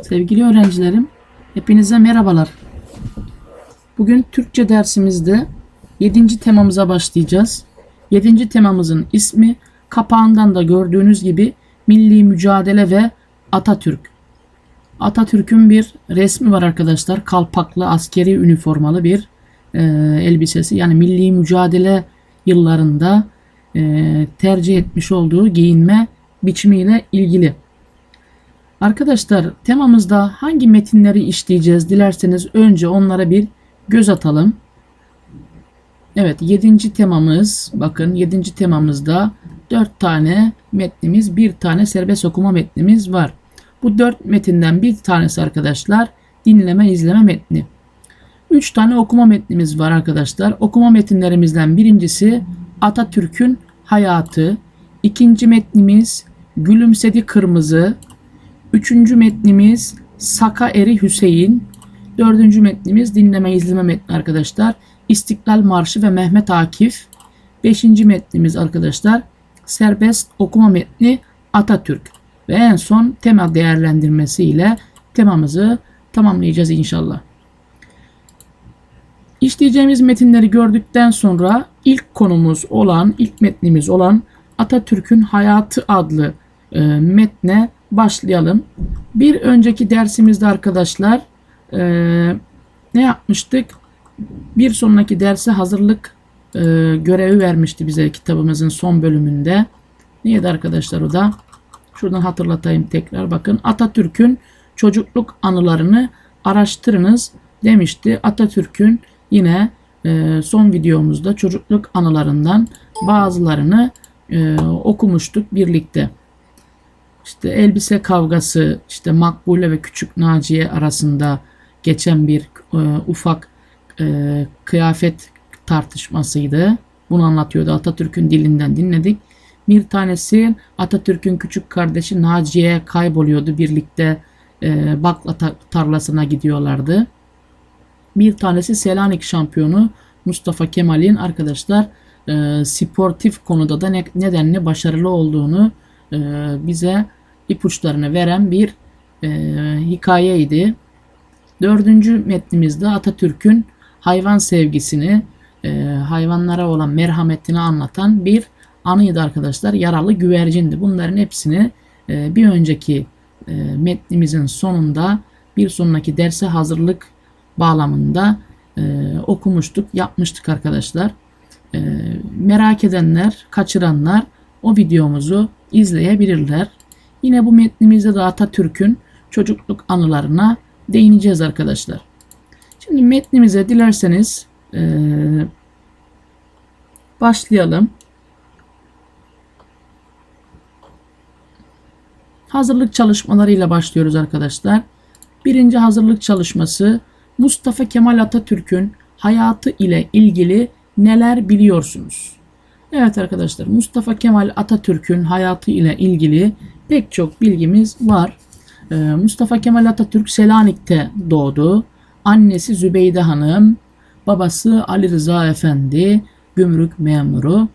Sevgili öğrencilerim, hepinize merhabalar. Bugün Türkçe dersimizde 7. temamıza başlayacağız. 7. temamızın ismi kapağından da gördüğünüz gibi Milli Mücadele ve Atatürk. Atatürk'ün bir resmi var arkadaşlar. Kalpaklı askeri üniformalı bir e, elbisesi. Yani milli mücadele yıllarında e, tercih etmiş olduğu giyinme biçimiyle ilgili. Arkadaşlar temamızda hangi metinleri işleyeceğiz dilerseniz önce onlara bir göz atalım. Evet 7. temamız bakın 7. temamızda 4 tane metnimiz bir tane serbest okuma metnimiz var. Bu 4 metinden bir tanesi arkadaşlar dinleme izleme metni. 3 tane okuma metnimiz var arkadaşlar. Okuma metinlerimizden birincisi Atatürk'ün hayatı. İkinci metnimiz Gülümsedi Kırmızı. Üçüncü metnimiz Saka Eri Hüseyin. Dördüncü metnimiz dinleme izleme metni arkadaşlar. İstiklal Marşı ve Mehmet Akif. Beşinci metnimiz arkadaşlar serbest okuma metni Atatürk. Ve en son tema değerlendirmesi ile temamızı tamamlayacağız inşallah. İşleyeceğimiz metinleri gördükten sonra ilk konumuz olan, ilk metnimiz olan Atatürk'ün Hayatı adlı e, metne başlayalım. Bir önceki dersimizde arkadaşlar e, ne yapmıştık? Bir sonraki derse hazırlık e, görevi vermişti bize kitabımızın son bölümünde. Neydi arkadaşlar o da? Şuradan hatırlatayım tekrar. Bakın Atatürk'ün çocukluk anılarını araştırınız demişti. Atatürk'ün yine e, son videomuzda çocukluk anılarından bazılarını e, okumuştuk birlikte. İşte elbise kavgası, işte Makbule ve Küçük Naciye arasında geçen bir e, ufak e, kıyafet tartışmasıydı. Bunu anlatıyordu. Atatürk'ün dilinden dinledik. Bir tanesi Atatürk'ün küçük kardeşi Naciye kayboluyordu. Birlikte e, bakla ta- tarlasına gidiyorlardı. Bir tanesi Selanik şampiyonu Mustafa Kemal'in arkadaşlar e, sportif konuda da ne, nedenli başarılı olduğunu e, bize ipuçlarını veren bir e, hikayeydi. Dördüncü metnimizde Atatürk'ün hayvan sevgisini, e, hayvanlara olan merhametini anlatan bir anıydı arkadaşlar. Yaralı güvercindi. Bunların hepsini e, bir önceki e, metnimizin sonunda bir sonraki derse hazırlık bağlamında e, okumuştuk, yapmıştık arkadaşlar. E, merak edenler, kaçıranlar o videomuzu izleyebilirler. Yine bu metnimizde de Atatürk'ün çocukluk anılarına değineceğiz arkadaşlar. Şimdi metnimize dilerseniz e, başlayalım. Hazırlık çalışmalarıyla başlıyoruz arkadaşlar. Birinci hazırlık çalışması Mustafa Kemal Atatürk'ün hayatı ile ilgili neler biliyorsunuz? Evet arkadaşlar Mustafa Kemal Atatürk'ün hayatı ile ilgili pek çok bilgimiz var. Ee, Mustafa Kemal Atatürk Selanik'te doğdu. Annesi Zübeyde Hanım, babası Ali Rıza Efendi, gümrük memuru.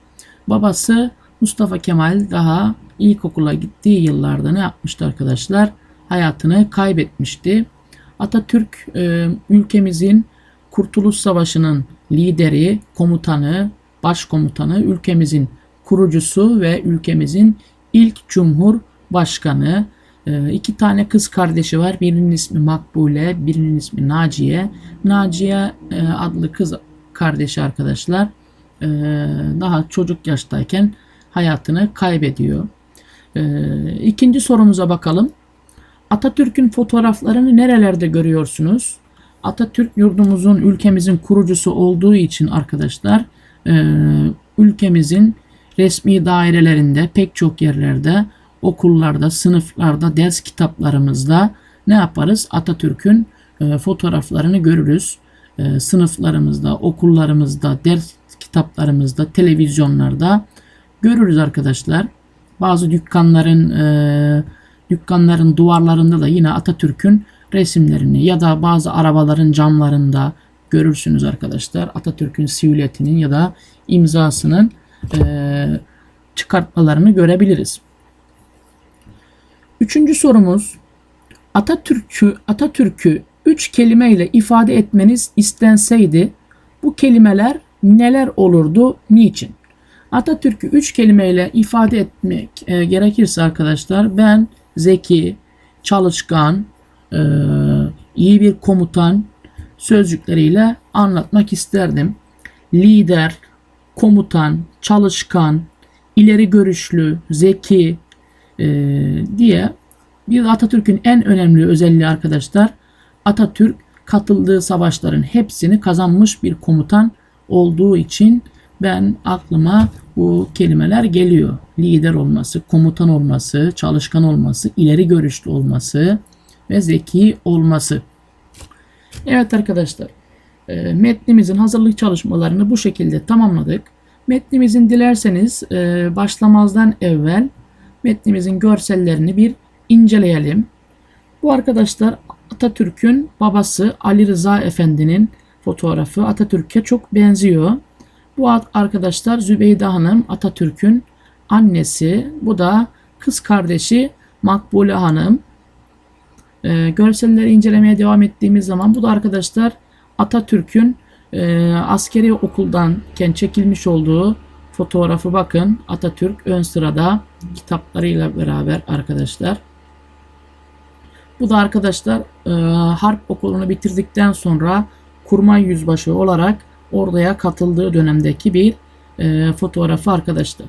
Babası Mustafa Kemal daha ilkokula gittiği yıllarda ne yapmıştı arkadaşlar? Hayatını kaybetmişti. Atatürk e, ülkemizin Kurtuluş Savaşı'nın lideri, komutanı, başkomutanı, ülkemizin kurucusu ve ülkemizin ilk cumhurbaşkanı. E, iki tane kız kardeşi var. Birinin ismi Makbule, birinin ismi Naciye. Naciye e, adlı kız kardeşi arkadaşlar e, daha çocuk yaştayken hayatını kaybediyor. E, ikinci sorumuza bakalım. Atatürk'ün fotoğraflarını nerelerde görüyorsunuz? Atatürk yurdumuzun, ülkemizin kurucusu olduğu için arkadaşlar ülkemizin resmi dairelerinde, pek çok yerlerde, okullarda, sınıflarda, ders kitaplarımızda ne yaparız? Atatürk'ün e, fotoğraflarını görürüz. E, sınıflarımızda, okullarımızda, ders kitaplarımızda, televizyonlarda görürüz arkadaşlar. Bazı dükkanların e, dükkanların duvarlarında da yine Atatürk'ün resimlerini ya da bazı arabaların camlarında görürsünüz arkadaşlar. Atatürk'ün silüetinin ya da imzasının e, çıkartmalarını görebiliriz. Üçüncü sorumuz Atatürk'ü Atatürk'ü üç kelimeyle ifade etmeniz istenseydi bu kelimeler neler olurdu? Niçin? Atatürk'ü üç kelimeyle ifade etmek e, gerekirse arkadaşlar ben zeki, çalışkan, e, iyi bir komutan sözcükleriyle anlatmak isterdim. Lider, komutan, çalışkan, ileri görüşlü, zeki e, diye bir Atatürk'ün en önemli özelliği arkadaşlar Atatürk katıldığı savaşların hepsini kazanmış bir komutan olduğu için ben aklıma bu kelimeler geliyor. Lider olması, komutan olması, çalışkan olması, ileri görüşlü olması ve zeki olması. Evet arkadaşlar, e, metnimizin hazırlık çalışmalarını bu şekilde tamamladık. Metnimizin dilerseniz e, başlamazdan evvel metnimizin görsellerini bir inceleyelim. Bu arkadaşlar Atatürk'ün babası Ali Rıza Efendi'nin fotoğrafı Atatürk'e çok benziyor. Bu arkadaşlar Zübeyde Hanım Atatürk'ün annesi. Bu da kız kardeşi Makbule Hanım. Ee, görselleri incelemeye devam ettiğimiz zaman bu da arkadaşlar Atatürk'ün e, askeri okuldanken çekilmiş olduğu fotoğrafı bakın. Atatürk ön sırada kitaplarıyla beraber arkadaşlar. Bu da arkadaşlar e, harp okulunu bitirdikten sonra kurmay yüzbaşı olarak oraya katıldığı dönemdeki bir e, fotoğrafı arkadaşlar.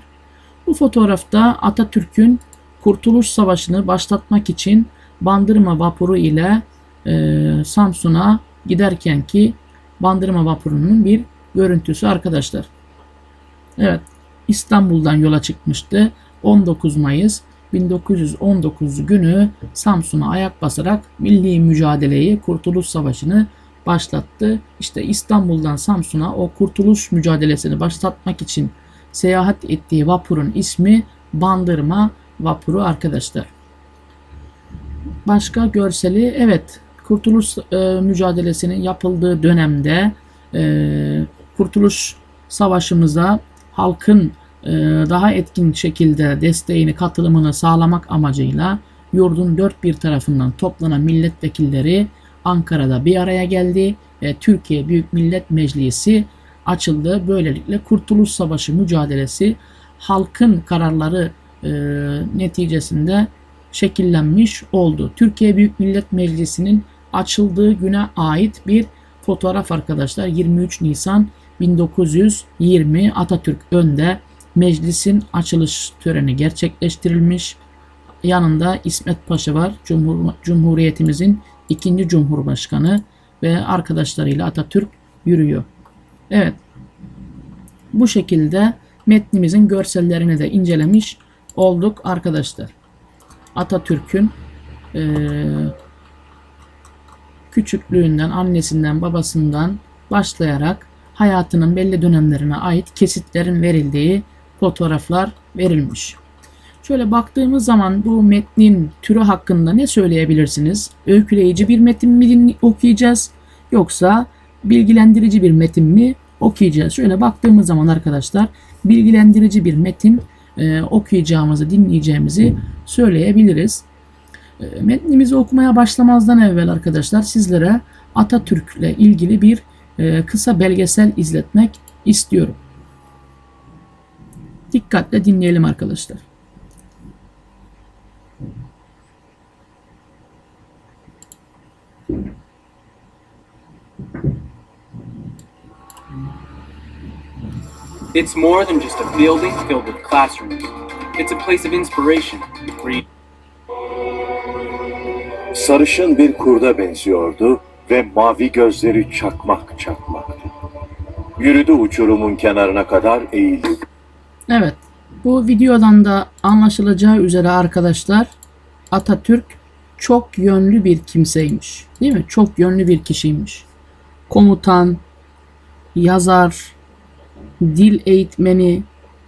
Bu fotoğrafta Atatürk'ün Kurtuluş Savaşı'nı başlatmak için Bandırma vapuru ile e, Samsun'a giderken ki Bandırma vapurunun bir görüntüsü arkadaşlar. Evet İstanbul'dan yola çıkmıştı. 19 Mayıs 1919 günü Samsun'a ayak basarak milli mücadeleyi, Kurtuluş Savaşı'nı başlattı. İşte İstanbul'dan Samsun'a o kurtuluş mücadelesini başlatmak için seyahat ettiği vapurun ismi Bandırma vapuru arkadaşlar. Başka görseli evet kurtuluş e, mücadelesinin yapıldığı dönemde e, kurtuluş savaşımıza halkın e, daha etkin şekilde desteğini, katılımını sağlamak amacıyla yurdun dört bir tarafından toplanan milletvekilleri Ankara'da bir araya geldi ve Türkiye Büyük Millet Meclisi açıldı. Böylelikle Kurtuluş Savaşı mücadelesi halkın kararları e, neticesinde şekillenmiş oldu. Türkiye Büyük Millet Meclisi'nin açıldığı güne ait bir fotoğraf arkadaşlar. 23 Nisan 1920 Atatürk önde meclisin açılış töreni gerçekleştirilmiş. Yanında İsmet Paşa var. Cumhur, Cumhuriyetimizin ikinci Cumhurbaşkanı ve arkadaşlarıyla Atatürk yürüyor. Evet. Bu şekilde metnimizin görsellerini de incelemiş olduk arkadaşlar. Atatürk'ün e, küçüklüğünden, annesinden, babasından başlayarak hayatının belli dönemlerine ait kesitlerin verildiği fotoğraflar verilmiş. Şöyle baktığımız zaman bu metnin türü hakkında ne söyleyebilirsiniz? Öyküleyici bir metin mi okuyacağız yoksa bilgilendirici bir metin mi okuyacağız? Şöyle baktığımız zaman arkadaşlar bilgilendirici bir metin e, okuyacağımızı, dinleyeceğimizi söyleyebiliriz. E, metnimizi okumaya başlamazdan evvel arkadaşlar sizlere Atatürk'le ilgili bir e, kısa belgesel izletmek istiyorum. Dikkatle dinleyelim arkadaşlar. It's more than just a building filled with classrooms. It's a place of inspiration, you Sarışın bir kurda benziyordu ve mavi gözleri çakmak çakmaktı. Yürüdü uçurumun kenarına kadar eğildi. Evet. Bu videodan da anlaşılacağı üzere arkadaşlar Atatürk çok yönlü bir kimseymiş. Değil mi? Çok yönlü bir kişiymiş. Komutan, yazar, dil eğitmeni,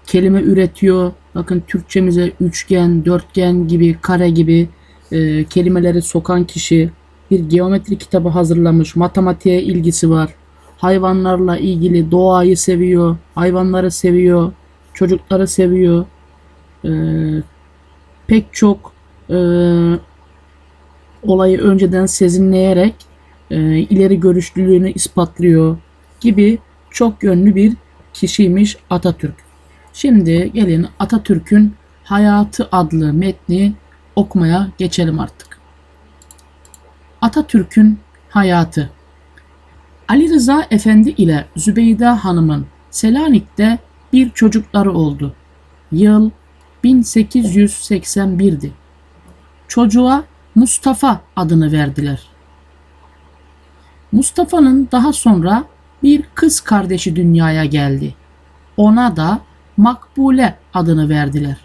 kelime üretiyor. Bakın Türkçemize üçgen, dörtgen gibi, kare gibi e, kelimeleri sokan kişi. Bir geometri kitabı hazırlamış. Matematiğe ilgisi var. Hayvanlarla ilgili doğayı seviyor. Hayvanları seviyor. Çocukları seviyor. E, pek çok e, olayı önceden sezinleyerek e, ileri görüşlülüğünü ispatlıyor gibi çok yönlü bir kişiymiş Atatürk. Şimdi gelin Atatürk'ün Hayatı adlı metni okumaya geçelim artık. Atatürk'ün hayatı Ali Rıza Efendi ile Zübeyde Hanım'ın Selanik'te bir çocukları oldu. Yıl 1881'di. Çocuğa Mustafa adını verdiler. Mustafa'nın daha sonra bir kız kardeşi dünyaya geldi. Ona da Makbule adını verdiler.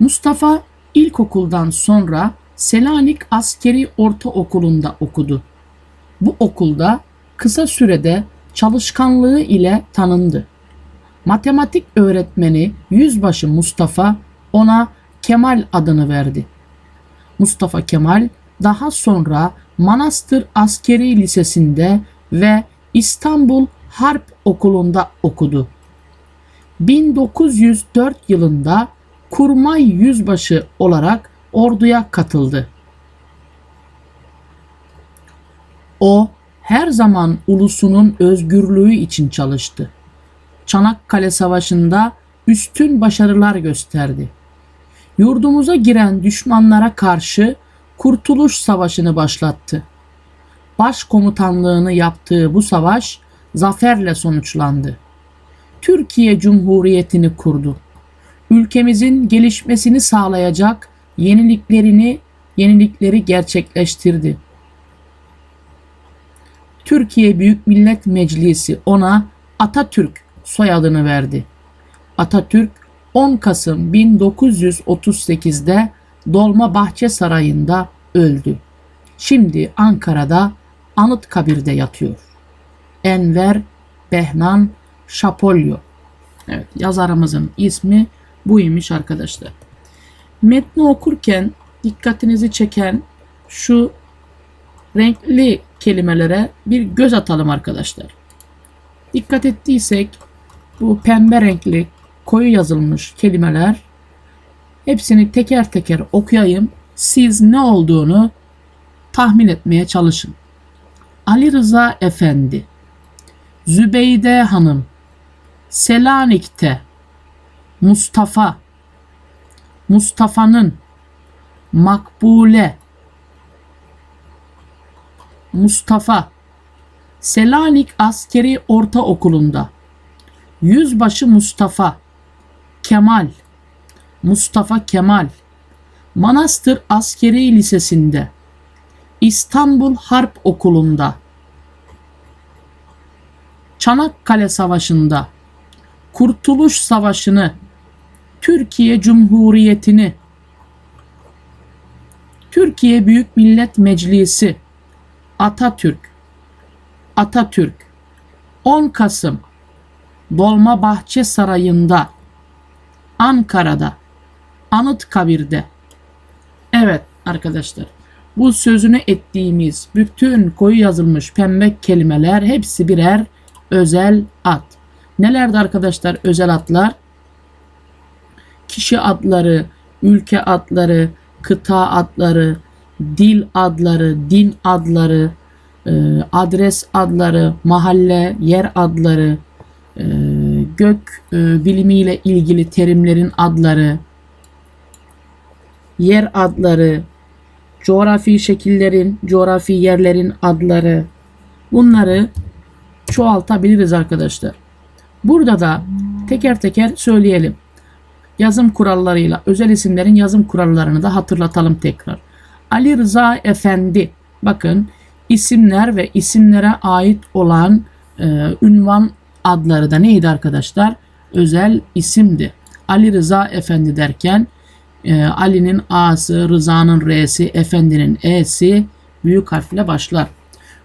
Mustafa ilkokuldan sonra Selanik Askeri Ortaokulu'nda okudu. Bu okulda kısa sürede çalışkanlığı ile tanındı. Matematik öğretmeni Yüzbaşı Mustafa ona Kemal adını verdi. Mustafa Kemal daha sonra Manastır Askeri Lisesi'nde ve İstanbul Harp Okulu'nda okudu. 1904 yılında kurmay yüzbaşı olarak orduya katıldı. O her zaman ulusunun özgürlüğü için çalıştı. Çanakkale Savaşı'nda üstün başarılar gösterdi. Yurdumuza giren düşmanlara karşı Kurtuluş Savaşı'nı başlattı. Başkomutanlığını yaptığı bu savaş zaferle sonuçlandı. Türkiye Cumhuriyeti'ni kurdu. Ülkemizin gelişmesini sağlayacak yeniliklerini yenilikleri gerçekleştirdi. Türkiye Büyük Millet Meclisi ona Atatürk soyadını verdi. Atatürk 10 Kasım 1938'de Dolmabahçe Sarayı'nda öldü. Şimdi Ankara'da Anıtkabir'de yatıyor. Enver Behnan Şapolyo. Evet yazarımızın ismi buymuş arkadaşlar. Metni okurken dikkatinizi çeken şu renkli kelimelere bir göz atalım arkadaşlar. Dikkat ettiysek bu pembe renkli koyu yazılmış kelimeler hepsini teker teker okuyayım. Siz ne olduğunu tahmin etmeye çalışın. Ali Rıza Efendi, Zübeyde Hanım, Selanik'te, Mustafa, Mustafa'nın, Makbule, Mustafa, Selanik Askeri Ortaokulu'nda, Yüzbaşı Mustafa, Kemal, Mustafa Kemal, Manastır Askeri Lisesi'nde, İstanbul Harp Okulu'nda, Çanakkale Savaşı'nda, Kurtuluş Savaşı'nı, Türkiye Cumhuriyeti'ni, Türkiye Büyük Millet Meclisi, Atatürk, Atatürk, 10 Kasım, Dolmabahçe Sarayı'nda, Ankara'da, Anıtkabir'de. Evet arkadaşlar, bu sözünü ettiğimiz bütün koyu yazılmış pembe kelimeler hepsi birer özel ad. Nelerdi arkadaşlar özel adlar? Kişi adları, ülke adları, kıta adları, dil adları, din adları, e, adres adları, mahalle, yer adları, e, gök e, bilimiyle ilgili terimlerin adları, yer adları, coğrafi şekillerin, coğrafi yerlerin adları bunları çoğaltabiliriz arkadaşlar. Burada da teker teker söyleyelim. Yazım kurallarıyla özel isimlerin yazım kurallarını da hatırlatalım tekrar. Ali Rıza Efendi bakın isimler ve isimlere ait olan e, ünvan adları da neydi arkadaşlar? Özel isimdi. Ali Rıza Efendi derken e, Ali'nin A'sı, Rıza'nın R'si, Efendi'nin E'si büyük harfle başlar.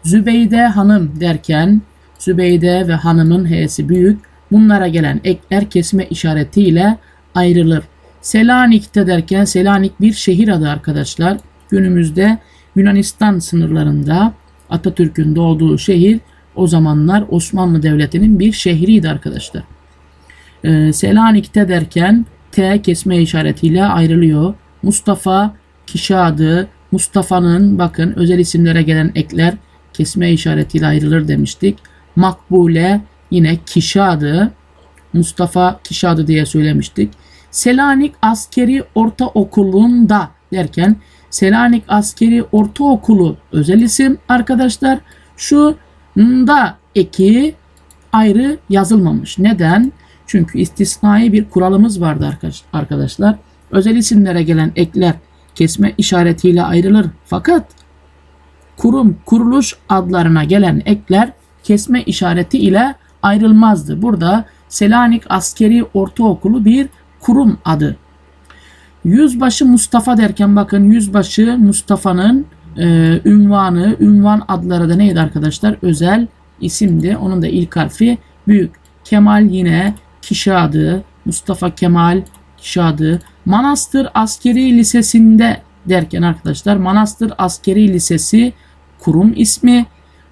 Zübeyde Hanım derken Zübeyde ve hanımın H'si büyük. Bunlara gelen ekler kesme işaretiyle ayrılır. Selanik'te derken Selanik bir şehir adı arkadaşlar. Günümüzde Yunanistan sınırlarında Atatürk'ün doğduğu şehir o zamanlar Osmanlı Devleti'nin bir şehriydi arkadaşlar. Ee, Selanik'te derken T kesme işaretiyle ayrılıyor. Mustafa kişi adı, Mustafa'nın bakın özel isimlere gelen ekler kesme işaretiyle ayrılır demiştik. Makbule yine kişi adı. Mustafa kişi adı diye söylemiştik. Selanik Askeri Ortaokulu'nda derken Selanik Askeri Ortaokulu özel isim arkadaşlar. Şu da eki ayrı yazılmamış. Neden? Çünkü istisnai bir kuralımız vardı arkadaş- arkadaşlar. Özel isimlere gelen ekler kesme işaretiyle ayrılır. Fakat kurum, kuruluş adlarına gelen ekler kesme işareti ile ayrılmazdı. Burada Selanik Askeri Ortaokulu bir kurum adı. Yüzbaşı Mustafa derken bakın Yüzbaşı Mustafa'nın e, ünvanı, ünvan adları da neydi arkadaşlar? Özel isimdi. Onun da ilk harfi büyük. Kemal yine kişi adı. Mustafa Kemal kişi adı. Manastır Askeri Lisesi'nde derken arkadaşlar Manastır Askeri Lisesi kurum ismi.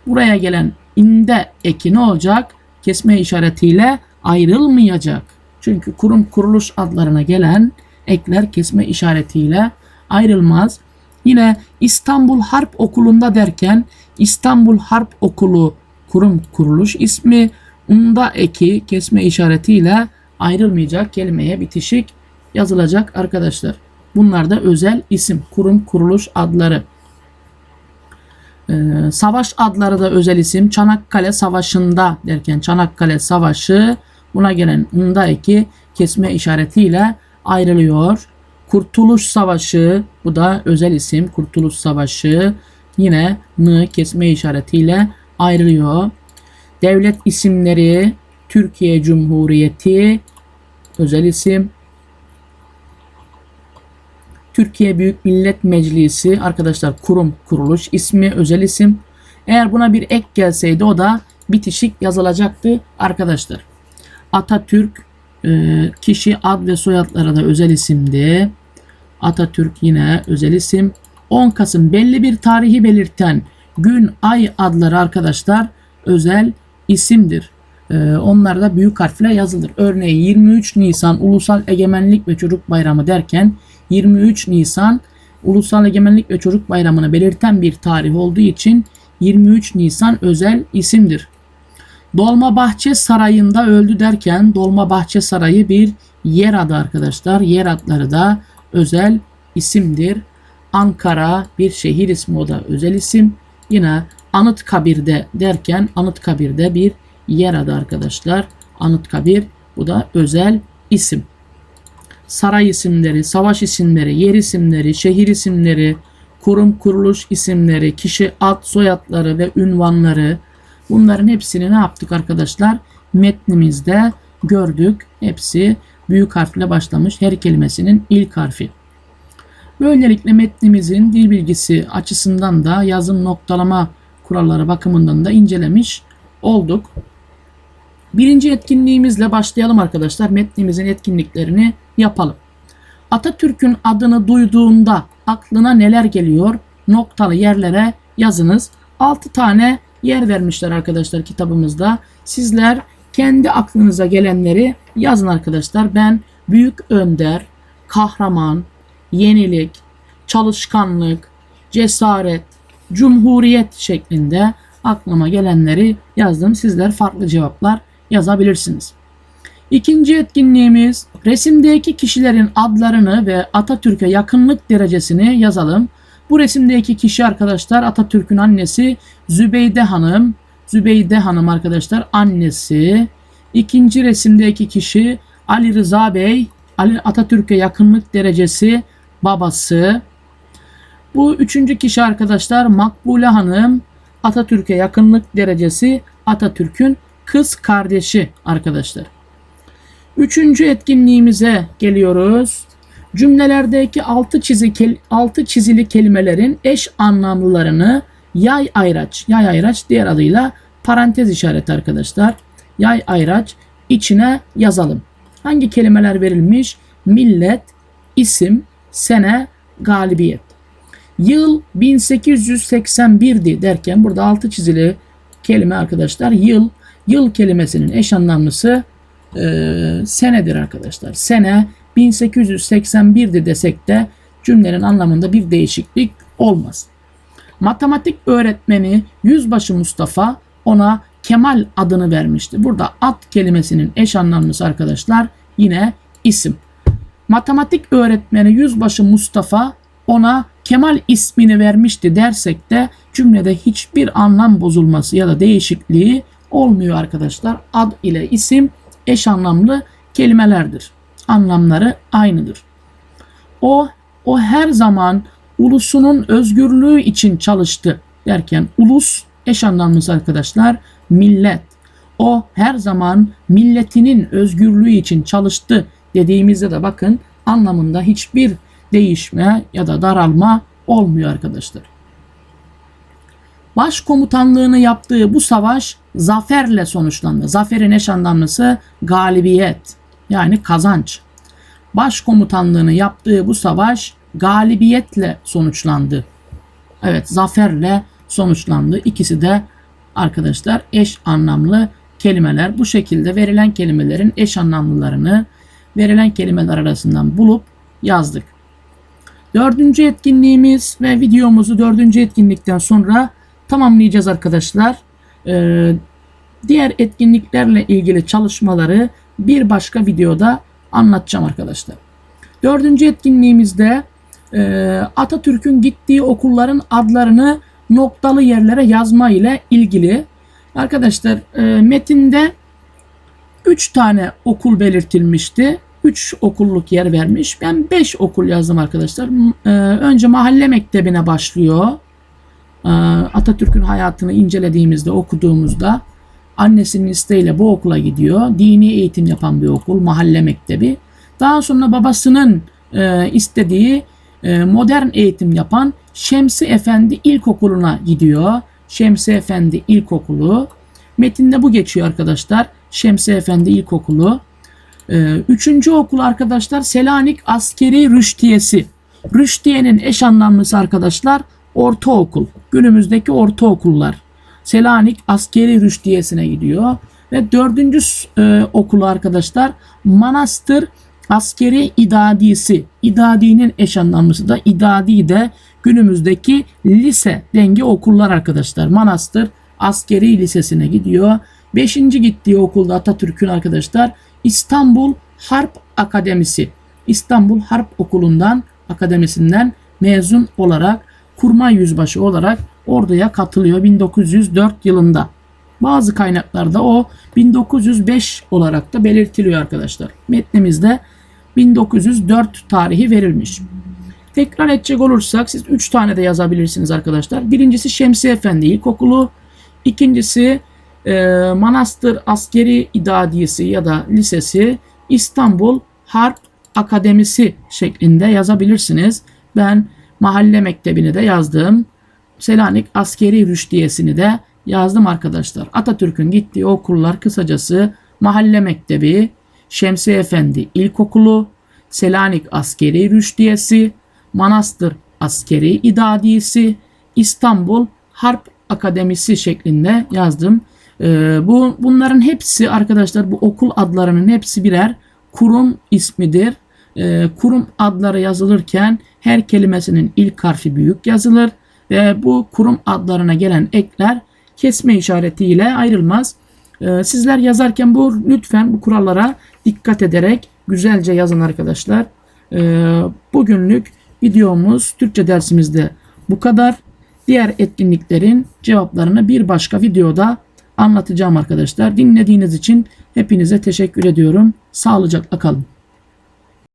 Buraya gelen inde eki ne olacak? Kesme işaretiyle ayrılmayacak. Çünkü kurum kuruluş adlarına gelen ekler kesme işaretiyle ayrılmaz. Yine İstanbul Harp Okulu'nda derken İstanbul Harp Okulu kurum kuruluş ismi unda eki kesme işaretiyle ayrılmayacak kelimeye bitişik yazılacak arkadaşlar. Bunlar da özel isim, kurum kuruluş adları. Ee, savaş adları da özel isim. Çanakkale Savaşı'nda derken Çanakkale Savaşı buna gelen ında eki kesme işaretiyle ayrılıyor. Kurtuluş Savaşı bu da özel isim. Kurtuluş Savaşı yine n kesme işaretiyle ayrılıyor. Devlet isimleri Türkiye Cumhuriyeti özel isim. Türkiye Büyük Millet Meclisi arkadaşlar kurum kuruluş ismi özel isim. Eğer buna bir ek gelseydi o da bitişik yazılacaktı arkadaşlar. Atatürk e, kişi ad ve soyadları da özel isimdi. Atatürk yine özel isim. 10 Kasım belli bir tarihi belirten gün, ay adları arkadaşlar özel isimdir. Ee, onlar da büyük harfle yazılır. Örneğin 23 Nisan Ulusal Egemenlik ve Çocuk Bayramı derken 23 Nisan Ulusal Egemenlik ve Çocuk Bayramı'nı belirten bir tarih olduğu için 23 Nisan özel isimdir. Dolmabahçe Sarayı'nda öldü derken Dolmabahçe Sarayı bir yer adı arkadaşlar. Yer adları da özel isimdir. Ankara bir şehir ismi o da özel isim. Yine Anıtkabir'de derken Anıtkabir'de bir yer adı arkadaşlar. Anıtkabir bu da özel isim. Saray isimleri, savaş isimleri, yer isimleri, şehir isimleri, kurum kuruluş isimleri, kişi ad soyadları ve ünvanları bunların hepsini ne yaptık arkadaşlar? Metnimizde gördük. Hepsi büyük harfle başlamış. Her kelimesinin ilk harfi. Böylelikle metnimizin dil bilgisi açısından da yazım noktalama kuralları bakımından da incelemiş olduk. Birinci etkinliğimizle başlayalım arkadaşlar. Metnimizin etkinliklerini yapalım. Atatürk'ün adını duyduğunda aklına neler geliyor? Noktalı yerlere yazınız. 6 tane yer vermişler arkadaşlar kitabımızda. Sizler kendi aklınıza gelenleri yazın arkadaşlar. Ben büyük önder, kahraman, yenilik, çalışkanlık, cesaret, cumhuriyet şeklinde aklıma gelenleri yazdım. Sizler farklı cevaplar yazabilirsiniz. İkinci etkinliğimiz resimdeki kişilerin adlarını ve Atatürk'e yakınlık derecesini yazalım. Bu resimdeki kişi arkadaşlar Atatürk'ün annesi Zübeyde Hanım. Zübeyde Hanım arkadaşlar annesi. İkinci resimdeki kişi Ali Rıza Bey. Ali Atatürk'e yakınlık derecesi babası. Bu üçüncü kişi arkadaşlar Makbule Hanım. Atatürk'e yakınlık derecesi Atatürk'ün kız kardeşi arkadaşlar. Üçüncü etkinliğimize geliyoruz. Cümlelerdeki altı, çizi, altı çizili kelimelerin eş anlamlılarını yay ayraç, yay ayraç diğer adıyla parantez işareti arkadaşlar. Yay ayraç içine yazalım. Hangi kelimeler verilmiş? Millet, isim, sene, galibiyet. Yıl 1881'di derken burada altı çizili kelime arkadaşlar. Yıl, yıl kelimesinin eş anlamlısı e, senedir arkadaşlar. Sene 1881'di desek de cümlenin anlamında bir değişiklik olmaz. Matematik öğretmeni Yüzbaşı Mustafa ona Kemal adını vermişti. Burada ad kelimesinin eş anlamlısı arkadaşlar yine isim. Matematik öğretmeni Yüzbaşı Mustafa ona Kemal ismini vermişti dersek de cümlede hiçbir anlam bozulması ya da değişikliği olmuyor arkadaşlar. Ad ile isim eş anlamlı kelimelerdir. Anlamları aynıdır. O o her zaman ulusunun özgürlüğü için çalıştı derken ulus eş anlamlısı arkadaşlar millet. O her zaman milletinin özgürlüğü için çalıştı dediğimizde de bakın anlamında hiçbir değişme ya da daralma olmuyor arkadaşlar. Başkomutanlığını yaptığı bu savaş zaferle sonuçlandı. Zaferin eş anlamlısı galibiyet yani kazanç. Başkomutanlığını yaptığı bu savaş galibiyetle sonuçlandı. Evet zaferle sonuçlandı. İkisi de arkadaşlar eş anlamlı kelimeler. Bu şekilde verilen kelimelerin eş anlamlılarını verilen kelimeler arasından bulup yazdık. Dördüncü etkinliğimiz ve videomuzu dördüncü etkinlikten sonra tamamlayacağız arkadaşlar. Ee, diğer etkinliklerle ilgili çalışmaları bir başka videoda anlatacağım arkadaşlar. Dördüncü etkinliğimizde e, Atatürk'ün gittiği okulların adlarını noktalı yerlere yazma ile ilgili. Arkadaşlar e, metinde 3 tane okul belirtilmişti. 3 okulluk yer vermiş. Ben 5 okul yazdım arkadaşlar. E, önce mahalle mektebine başlıyor. E, Atatürk'ün hayatını incelediğimizde, okuduğumuzda annesinin isteğiyle bu okula gidiyor. Dini eğitim yapan bir okul, mahalle mektebi. Daha sonra babasının e, istediği e, modern eğitim yapan Şemsi Efendi İlkokulu'na gidiyor. Şemsi Efendi İlkokulu. Metinde bu geçiyor arkadaşlar. Şemsi Efendi İlkokulu. Ee, üçüncü okul arkadaşlar Selanik Askeri Rüştiyesi. Rüştiye'nin eş anlamlısı arkadaşlar ortaokul. Günümüzdeki ortaokullar. Selanik Askeri Rüştiyesi'ne gidiyor. Ve dördüncü e, okulu arkadaşlar Manastır Askeri İdadisi. İdadi'nin eş anlamlısı da İdadi de günümüzdeki lise dengi okullar arkadaşlar. Manastır Askeri Lisesi'ne gidiyor. Beşinci gittiği okulda Atatürk'ün arkadaşlar İstanbul Harp Akademisi. İstanbul Harp Okulu'ndan akademisinden mezun olarak kurmay yüzbaşı olarak orduya katılıyor 1904 yılında. Bazı kaynaklarda o 1905 olarak da belirtiliyor arkadaşlar. Metnimizde 1904 tarihi verilmiş. Tekrar edecek olursak siz 3 tane de yazabilirsiniz arkadaşlar. Birincisi Şemsi Efendi İlkokulu. İkincisi e, Manastır Askeri İdadiyesi ya da Lisesi İstanbul Harp Akademisi şeklinde yazabilirsiniz. Ben mahalle mektebini de yazdım. Selanik Askeri Rüştiyesini de yazdım arkadaşlar. Atatürk'ün gittiği okullar kısacası Mahalle Mektebi, Şemsi Efendi İlkokulu, Selanik Askeri Rüştiyesi, Manastır Askeri İdadiyesi, İstanbul Harp Akademisi şeklinde yazdım. Ee, bu bunların hepsi arkadaşlar bu okul adlarının hepsi birer kurum ismidir. Ee, kurum adları yazılırken her kelimesinin ilk harfi büyük yazılır ve bu kurum adlarına gelen ekler kesme işaretiyle ayrılmaz. Ee, sizler yazarken bu lütfen bu kurallara dikkat ederek güzelce yazın arkadaşlar. Ee, bugünlük videomuz Türkçe dersimizde bu kadar. Diğer etkinliklerin cevaplarını bir başka videoda anlatacağım arkadaşlar. Dinlediğiniz için hepinize teşekkür ediyorum. Sağlıcakla kalın.